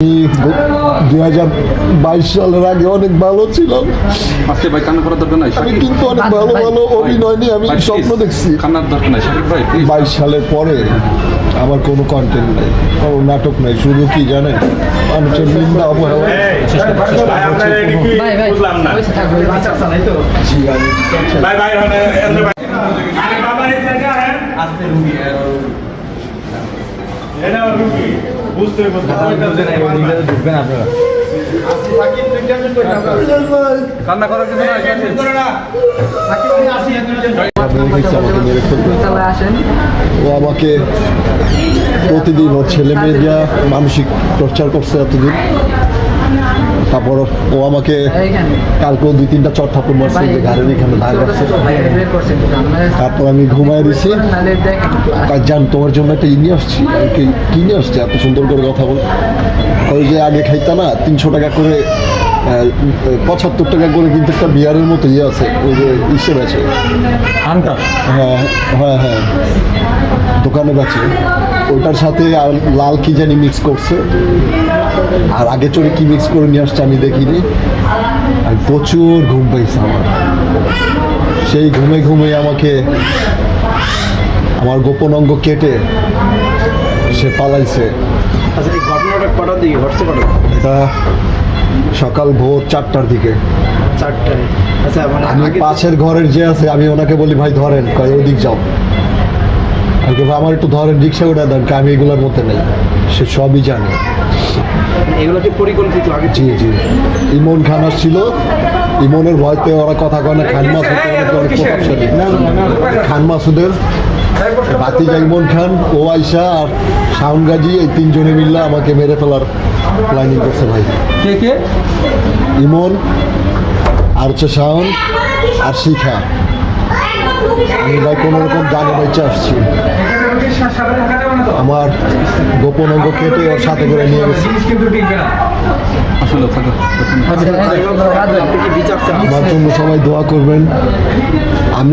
দুই হাজার বাইশ সালের আগে অনেক ভালো ছিলাম। আজকে ভাই কান্না করার দরকার নাই? আমি কিন্তু অনেক ভালো ভালো অভিনয় নিয়ে আমি স্বপ্ন দেখছি। কান্নার দরকার নাই শাকিব ভাই। বাইশ সালের পরে আমার কোনো কন্টেন্ট নেই। কোনো নাটক নেই শুধু কি জানেন? মানুষের নিন্দা কি ভাই ভাই বুঝলাম না ওইসে থাকবে বাচ্চা আছে নাই তো জি, আমি ভাই ভাই মানে এমনি ভাই আরে বাবা এই জায়গা হ্যাঁ আস্তে রুগী বুঝতে কান্না করার কিছু ও আমাকে প্রতিদিন ওর ছেলে মেয়ে মানসিক টর্চার করছে এতদিন। তারপর ও আমাকে কালকেও দুই তিনটা চট থাপুর মারছে যে গাড়ির এখানে দাগ করছেন তারপর আমি ঘুমায় দিছি। কাজ জান তোমার জন্য একটা ই নিয়ে আসছি। কি নিয়ে আসছি? এত সুন্দর করে কথা বল। ওই যে আগে খাইতা না তিনশো টাকা করে পঁচাত্তর টাকা করে কিন্তু একটা বিয়ারের মতো ইয়ে আছে ওই যে ইসের আছে। আনটা? হ্যাঁ হ্যাঁ হ্যাঁ। দোকানে বেচে। ওটার সাথে লাল কি জানি মিক্স করছে। আর আগে চড়ে কি মিক্স করে নিয়ে আসছে আমি দেখিনি। আর প্রচুর ঘুম পাইছে আমার। সেই ঘুমে ঘুমে আমাকে আমার গোপন অঙ্গ কেটে সে পালাইছে। আচ্ছা এই ঘটনাটা কটার দিকে? ঘটছে কটা এটা সকাল ভোর চারটার দিকে। চারটায়। আচ্ছা মানে আমি পাশের ঘরের যে আছে আমি ওনাকে বলি ভাই ধরেন। কয় ওদিক যাও। আমি আমার একটু ধরেন রিক্সা করে দেন আমি এগুলোর মধ্যে নেই। সে সবই জানে। এগুলো কি পরিকল্পিত? আগে জি জি। ইমন খান আসছিল। ইমনের ভয়তে ওরা কথা কয় না খান মাসুদ অনেক প্রভাবশালী খান মাসুদের বাতিজা ইমন খান ও আইসা আর শাউন গাজী এই তিনজনে মিললে আমাকে মেরে ফেলার প্ল্যানিং করছে ভাই। কে কে? ইমন আর হচ্ছে শাওন আর শিখা। আমি ভাই কোনো রকম জানে বেঁচে আসছি। আমার গোপন অঙ্গ কেটে ওর সাথে করে নিয়ে গেছে। চান আমার জন্য সবাই দোয়া করবেন। আমি